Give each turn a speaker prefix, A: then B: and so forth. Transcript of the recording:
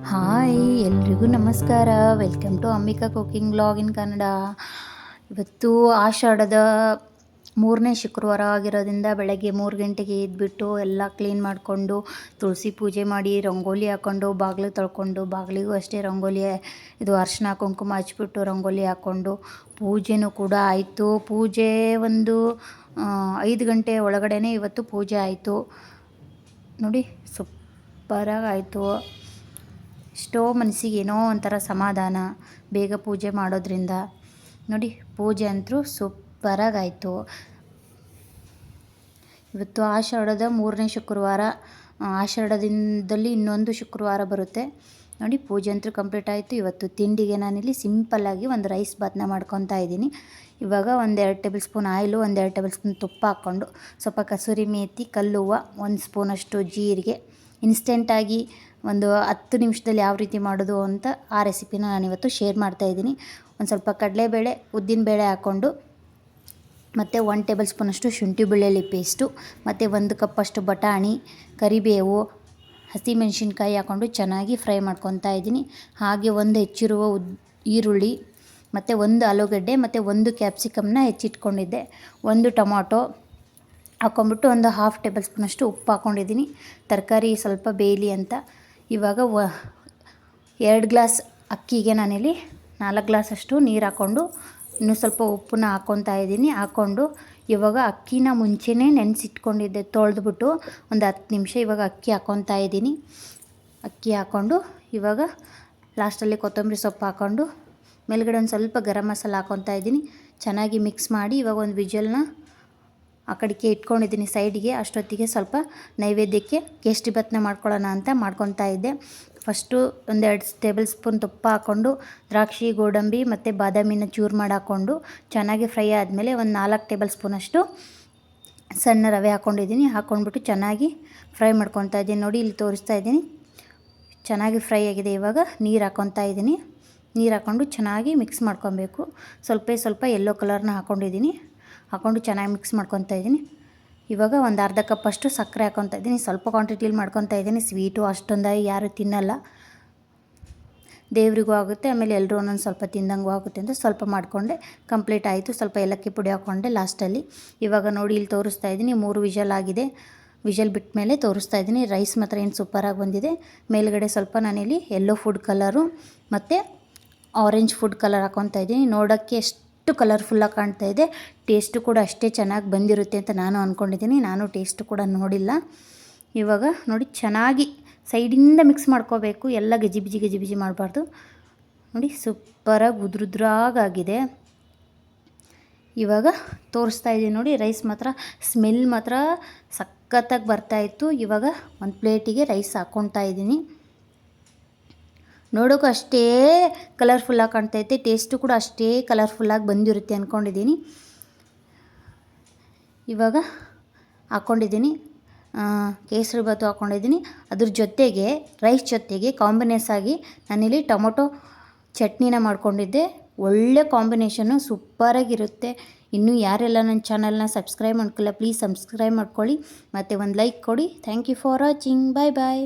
A: Hi, ಎಲ್ರಿಗೂ ನಮಸ್ಕಾರ. Welcome to Ambika cooking blog in Kannada ಇವತ್ತು ಆಷಾಢದ ಮೂರನೇ ಶುಕ್ರವಾರ ಆಗಿರೋದ್ರಿಂದ ಬೆಳಗ್ಗೆ ಮೂರು ಗಂಟೆಗೆ ಇದ್ಬಿಟ್ಟು ಎಲ್ಲ ಕ್ಲೀನ್ ಮಾಡಿಕೊಂಡು, ತುಳಸಿ ಪೂಜೆ ಮಾಡಿ, ರಂಗೋಲಿ ಹಾಕ್ಕೊಂಡು ಬಾಗಿಲು ತೊಳ್ಕೊಂಡು, ಬಾಗಿಲಿಗೂ ಅಷ್ಟೇ ರಂಗೋಲಿ, ಇದು ಅರ್ಶಿನ ಕುಂಕುಮ ಹಚ್ಬಿಟ್ಟು ರಂಗೋಲಿ ಹಾಕ್ಕೊಂಡು ಪೂಜೆನೂ ಕೂಡ ಆಯಿತು. ಪೂಜೆ ಒಂದು ಐದು ಗಂಟೆ ಒಳಗಡೆನೇ ಇವತ್ತು ಪೂಜೆ ಆಯಿತು. ನೋಡಿ, ಸೂಪರಾಗಿ ಆಯಿತು. ಎಷ್ಟೋ ಮನಸ್ಸಿಗೆ ಏನೋ ಒಂಥರ ಸಮಾಧಾನ, ಬೇಗ ಪೂಜೆ ಮಾಡೋದ್ರಿಂದ. ನೋಡಿ, ಪೂಜೆ ಅಂತೂ ಸೂಪರಾಗಾಯಿತು. ಇವತ್ತು ಆಷಾಢದ ಮೂರನೇ ಶುಕ್ರವಾರ ಆಷಾಢದಿಂದಲ್ಲಿ ಇನ್ನೊಂದು ಶುಕ್ರವಾರ ಬರುತ್ತೆ. ನೋಡಿ, ಪೂಜೆ ಅಂತೂ ಕಂಪ್ಲೀಟ್ ಆಯಿತು. ಇವತ್ತು ತಿಂಡಿಗೆ ನಾನಿಲ್ಲಿ ಸಿಂಪಲ್ಲಾಗಿ ಒಂದು ರೈಸ್ ಬಾತ್ನ ಮಾಡ್ಕೊತಾ ಇದ್ದೀನಿ. ಇವಾಗ ಒಂದೆರಡು ಟೇಬಲ್ ಸ್ಪೂನ್ ಆಯಿಲು, ಒಂದೆರಡು ಟೇಬಲ್ ಸ್ಪೂನ್ ತುಪ್ಪ ಹಾಕ್ಕೊಂಡು ಸ್ವಲ್ಪ ಕಸೂರಿ ಮೇಥಿ ಕಲ್ಲುವ ಒಂದು ಸ್ಪೂನಷ್ಟು ಜೀರಿಗೆ. ಇನ್ಸ್ಟೆಂಟಾಗಿ ಒಂದು ಹತ್ತು ನಿಮಿಷದಲ್ಲಿ ಯಾವ ರೀತಿ ಮಾಡೋದು ಅಂತ ಆ ರೆಸಿಪಿನ ನಾನಿವತ್ತು ಶೇರ್ ಮಾಡ್ತಾಯಿದ್ದೀನಿ ಒಂದು ಸ್ವಲ್ಪ ಕಡಲೆಬೇಳೆ ಉದ್ದಿನಬೇಳೆ ಹಾಕ್ಕೊಂಡು, ಮತ್ತು ಒನ್ ಟೇಬಲ್ ಸ್ಪೂನಷ್ಟು ಶುಂಠಿ ಬೆಳ್ಳುಳ್ಳಿ ಪೇಸ್ಟು ಮತ್ತು ಒಂದು ಕಪ್ಪಷ್ಟು ಬಟಾಣಿ, ಕರಿಬೇವು ಹಸಿಮೆಣಸಿನ್ಕಾಯಿ ಹಾಕ್ಕೊಂಡು ಚೆನ್ನಾಗಿ ಫ್ರೈ ಮಾಡ್ಕೊತಾ ಇದ್ದೀನಿ. ಹಾಗೆ ಒಂದು ಹೆಚ್ಚಿರುವ ಉದ್, ಈರುಳ್ಳಿ, ಮತ್ತು ಒಂದು ಆಲೂಗಡ್ಡೆ, ಮತ್ತು ಒಂದು ಕ್ಯಾಪ್ಸಿಕಮ್ನ ಹೆಚ್ಚಿಟ್ಕೊಂಡಿದ್ದೆ. ಒಂದು ಟೊಮಾಟೊ ಹಾಕ್ಕೊಂಬಿಟ್ಟು ಒಂದು ಹಾಫ್ ಟೇಬಲ್ ಸ್ಪೂನಷ್ಟು ಉಪ್ಪು ಹಾಕ್ಕೊಂಡಿದ್ದೀನಿ. ತರಕಾರಿ ಸ್ವಲ್ಪ ಬೇಯಲಿ ಅಂತ. ಇವಾಗ ವ, ಎರಡು ಗ್ಲಾಸ್ ಅಕ್ಕಿಗೆ ನಾನಿಲ್ಲಿ ನಾಲ್ಕು ಗ್ಲಾಸಷ್ಟು ನೀರು ಹಾಕ್ಕೊಂಡು ಇನ್ನೂ ಸ್ವಲ್ಪ ಉಪ್ಪನ್ನ ಹಾಕ್ಕೊತಾ ಇದ್ದೀನಿ. ಹಾಕ್ಕೊಂಡು ಇವಾಗ ಅಕ್ಕಿನ ಮುಂಚೆನೇ ನೆನೆಸಿಟ್ಕೊಂಡಿದ್ದೆ, ತೊಳೆದ್ಬಿಟ್ಟು ಒಂದು ಹತ್ತು ನಿಮಿಷ ಇವಾಗ ಅಕ್ಕಿ ಹಾಕ್ಕೊತಾ ಇದ್ದೀನಿ. ಅಕ್ಕಿ ಹಾಕ್ಕೊಂಡು ಇವಾಗ ಲಾಸ್ಟಲ್ಲಿ ಕೊತ್ತಂಬರಿ ಸೊಪ್ಪು ಹಾಕ್ಕೊಂಡು ಮೇಲ್ಗಡೆ ಒಂದು ಸ್ವಲ್ಪ ಗರಂ ಮಸಾಲ ಹಾಕ್ಕೊತಾ ಇದ್ದೀನಿ. ಚೆನ್ನಾಗಿ ಮಿಕ್ಸ್ ಮಾಡಿ ಇವಾಗ ಒಂದು ವಿಜಲ್ನ ಆ ಕಡೆಗೆ ಇಟ್ಕೊಂಡಿದ್ದೀನಿ ಸೈಡಿಗೆ, ಅಷ್ಟೊತ್ತಿಗೆ ಸ್ವಲ್ಪ ನೈವೇದ್ಯಕ್ಕೆ ಕೇಸ್ಟಿ ಭತ್ನ ಮಾಡ್ಕೊಳ್ಳೋಣ ಅಂತ ಮಾಡ್ಕೊತಾ ಇದ್ದೆ. ಫಸ್ಟು ಒಂದೆರಡು ಟೇಬಲ್ ಸ್ಪೂನ್ ತುಪ್ಪ ಹಾಕ್ಕೊಂಡು, ದ್ರಾಕ್ಷಿ, ಗೋಡಂಬಿ ಮತ್ತು ಬಾದಾಮಿನ ಚೂರು ಮಾಡಿ ಹಾಕ್ಕೊಂಡು, ಚೆನ್ನಾಗಿ ಫ್ರೈ ಆದಮೇಲೆ ಒಂದು ನಾಲ್ಕು ಟೇಬಲ್ ಸ್ಪೂನಷ್ಟು ಸಣ್ಣ ರವೆ ಹಾಕ್ಕೊಂಡಿದ್ದೀನಿ. ಹಾಕ್ಕೊಂಡ್ಬಿಟ್ಟು ಚೆನ್ನಾಗಿ ಫ್ರೈ ಮಾಡ್ಕೊತಾ ಇದ್ದೀನಿ. ನೋಡಿ, ಇಲ್ಲಿ ತೋರಿಸ್ತಾ ಇದ್ದೀನಿ. ಚೆನ್ನಾಗಿ ಫ್ರೈ ಆಗಿದೆ ಇವಾಗ. ನೀರು ಹಾಕ್ಕೊತಾ ಇದ್ದೀನಿ. ನೀರು ಹಾಕ್ಕೊಂಡು ಚೆನ್ನಾಗಿ ಮಿಕ್ಸ್ ಮಾಡ್ಕೊಬೇಕು. ಸ್ವಲ್ಪ ಸ್ವಲ್ಪ ಯೆಲ್ಲೋ ಕಲರ್ನ ಹಾಕ್ಕೊಂಡಿದ್ದೀನಿ. ಹಾಕ್ಕೊಂಡು ಚೆನ್ನಾಗಿ ಮಿಕ್ಸ್ ಮಾಡ್ಕೊತಾ ಇದ್ದೀನಿ. ಇವಾಗ ಒಂದು ಅರ್ಧ ಕಪ್ ಅಷ್ಟು ಸಕ್ಕರೆ ಹಾಕ್ಕೊತಾ ಇದ್ದೀನಿ. ಸ್ವಲ್ಪ ಕ್ವಾಂಟಿಟಿಲಿ ಮಾಡ್ಕೊತಾ ಇದ್ದೀನಿ. ಸ್ವೀಟು ಅಷ್ಟೊಂದಾಗಿ ಯಾರು ತಿನ್ನಲ್ಲ. ದೇವರಿಗೂ ಆಗುತ್ತೆ. ಆಮೇಲೆ ಎಲ್ಲರೂ ಒಂದೊಂದು ಸ್ವಲ್ಪ ತಿಂದಂಗೂ ಆಗುತ್ತೆ ಅಂತ ಸ್ವಲ್ಪ ಮಾಡಿಕೊಂಡೆ. ಕಂಪ್ಲೀಟ್ ಆಯಿತು. ಸ್ವಲ್ಪ ಏಲಕ್ಕಿ ಪುಡಿ ಹಾಕ್ಕೊಂಡೆ ಲಾಸ್ಟಲ್ಲಿ ಇವಾಗ ನೋಡಿ ಇಲ್ಲಿ ತೋರಿಸ್ತಾ ಇದ್ದೀನಿ. ಮೂರು ವಿಷಲ್ ಆಗಿದೆ. ವಿಷಲ್ ಬಿಟ್ಟ ಮೇಲೆ ತೋರಿಸ್ತಾ ಇದ್ದೀನಿ. ರೈಸ್ ಮಾತ್ರ ಏನು ಸೂಪರಾಗಿ ಬಂದಿದೆ. ಮೇಲುಗಡೆ ಸ್ವಲ್ಪ ನಾನಿಲ್ಲಿ ಎಲ್ಲೋ ಫುಡ್ ಕಲರು ಮತ್ತು ಆರೆಂಜ್ ಫುಡ್ ಕಲರ್ ಹಾಕ್ಕೊತಾ ಇದ್ದೀನಿ. ನೋಡೋಕ್ಕೆ ಎಷ್ಟು ಕಲರ್ಫುಲ್ಲಾಗಿ ಕಾಣ್ತಾ ಇದೆ. ಟೇಸ್ಟು ಕೂಡ ಅಷ್ಟೇ ಚೆನ್ನಾಗಿ ಬಂದಿರುತ್ತೆ ಅಂತ ನಾನು ಅಂದ್ಕೊಂಡಿದ್ದೀನಿ ನಾನು ಟೇಸ್ಟು ಕೂಡ ನೋಡಿಲ್ಲ. ಇವಾಗ ನೋಡಿ, ಚೆನ್ನಾಗಿ ಸೈಡಿಂದ ಮಿಕ್ಸ್ ಮಾಡ್ಕೋಬೇಕು. ಎಲ್ಲ ಗಜಿ ಬಿಜಿ ಗಜಿ ಬಿಜಿ ಮಾಡಬಾರ್ದು. ನೋಡಿ, ಸೂಪರಾಗಿ ಉದ್ರುದ್ರಾಗಾಗಿದೆ ಇವಾಗ ತೋರಿಸ್ತಾ ಇದ್ದೀನಿ ನೋಡಿ ರೈಸ್ ಮಾತ್ರ ಸ್ಮೆಲ್ ಮಾತ್ರ ಸಖತ್ತಾಗಿ ಬರ್ತಾಯಿತ್ತು ಇವಾಗ ಒಂದು ಪ್ಲೇಟಿಗೆ ರೈಸ್ ಹಾಕ್ಕೊತಾ ಇದ್ದೀನಿ. ನೋಡೋಕ್ಕೂ ಅಷ್ಟೇ ಕಲರ್ಫುಲ್ಲಾಗಿ ಕಾಣ್ತೈತೆ ಟೇಸ್ಟು ಕೂಡ ಅಷ್ಟೇ ಕಲರ್ಫುಲ್ಲಾಗಿ ಬಂದಿರುತ್ತೆ ಅಂದ್ಕೊಂಡಿದ್ದೀನಿ ಇವಾಗ ಹಾಕ್ಕೊಂಡಿದ್ದೀನಿ ಕೇಸರಿ ಭಾತು ಹಾಕ್ಕೊಂಡಿದ್ದೀನಿ ಅದ್ರ ಜೊತೆಗೆ ರೈಸ್ ಜೊತೆಗೆ ಕಾಂಬಿನೇಸ್ ಆಗಿ ನಾನಿಲ್ಲಿ ಟೊಮೊಟೊ ಚಟ್ನಿನ ಮಾಡ್ಕೊಂಡಿದ್ದೆ. ಒಳ್ಳೆ ಕಾಂಬಿನೇಷನ್ನು ಸೂಪರಾಗಿರುತ್ತೆ ಇನ್ನೂ ಯಾರೆಲ್ಲ ನನ್ನ ಚಾನಲ್ನ ಸಬ್ಸ್ಕ್ರೈಬ್ ಮಾಡ್ಕೊಳ್ಳ ಪ್ಲೀಸ್ ಸಬ್ಸ್ಕ್ರೈಬ್ ಮಾಡ್ಕೊಳ್ಳಿ. ಮತ್ತು ಒಂದು ಲೈಕ್ ಕೊಡಿ. Thank you for watching bye bye